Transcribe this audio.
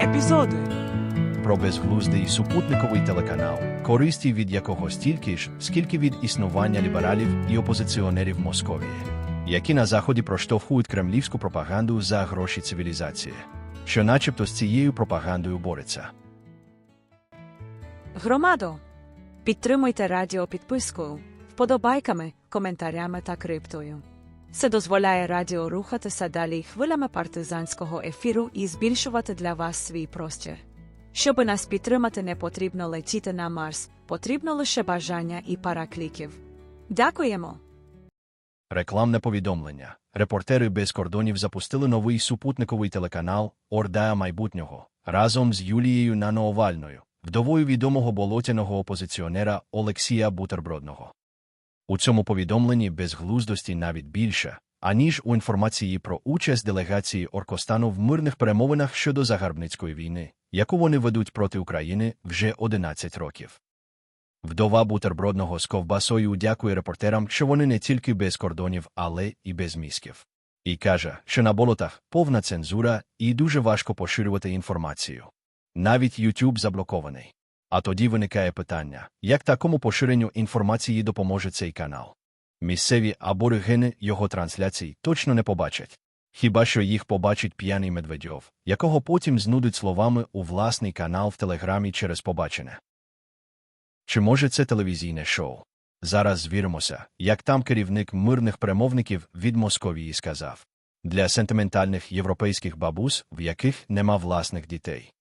епізоди. про безглуздий супутниковий телеканал, користі від якого стільки ж, скільки від існування лібералів і опозиціонерів Московії, які на заході проштовхують кремлівську пропаганду за гроші цивілізації, що начебто з цією пропагандою бореться. Громадо. Підтримуйте радіо підпискою, вподобайками, коментарями та криптою. Це дозволяє радіо рухатися далі хвилями партизанського ефіру і збільшувати для вас свій простір. Щоби нас підтримати, не потрібно летіти на Марс, потрібно лише бажання і пара кліків. Дякуємо! Рекламне повідомлення. Репортери без кордонів запустили новий супутниковий телеканал Орда майбутнього разом з Юлією Наноовальною, вдовою відомого болотяного опозиціонера Олексія Бутербродного. У цьому повідомленні безглуздості навіть більше, аніж у інформації про участь делегації Оркостану в мирних перемовинах щодо загарбницької війни, яку вони ведуть проти України вже 11 років. Вдова бутербродного з ковбасою дякує репортерам, що вони не тільки без кордонів, але і без мізків. І каже, що на болотах повна цензура і дуже важко поширювати інформацію. Навіть YouTube заблокований. А тоді виникає питання, як такому поширенню інформації допоможе цей канал. Місцеві аборигени його трансляцій точно не побачать. Хіба що їх побачить п'яний Медведьов, якого потім знудить словами у власний канал в Телеграмі через побачене. Чи може це телевізійне шоу? Зараз звіримося, як там керівник мирних перемовників від Московії сказав. Для сентиментальних європейських бабусь, в яких нема власних дітей.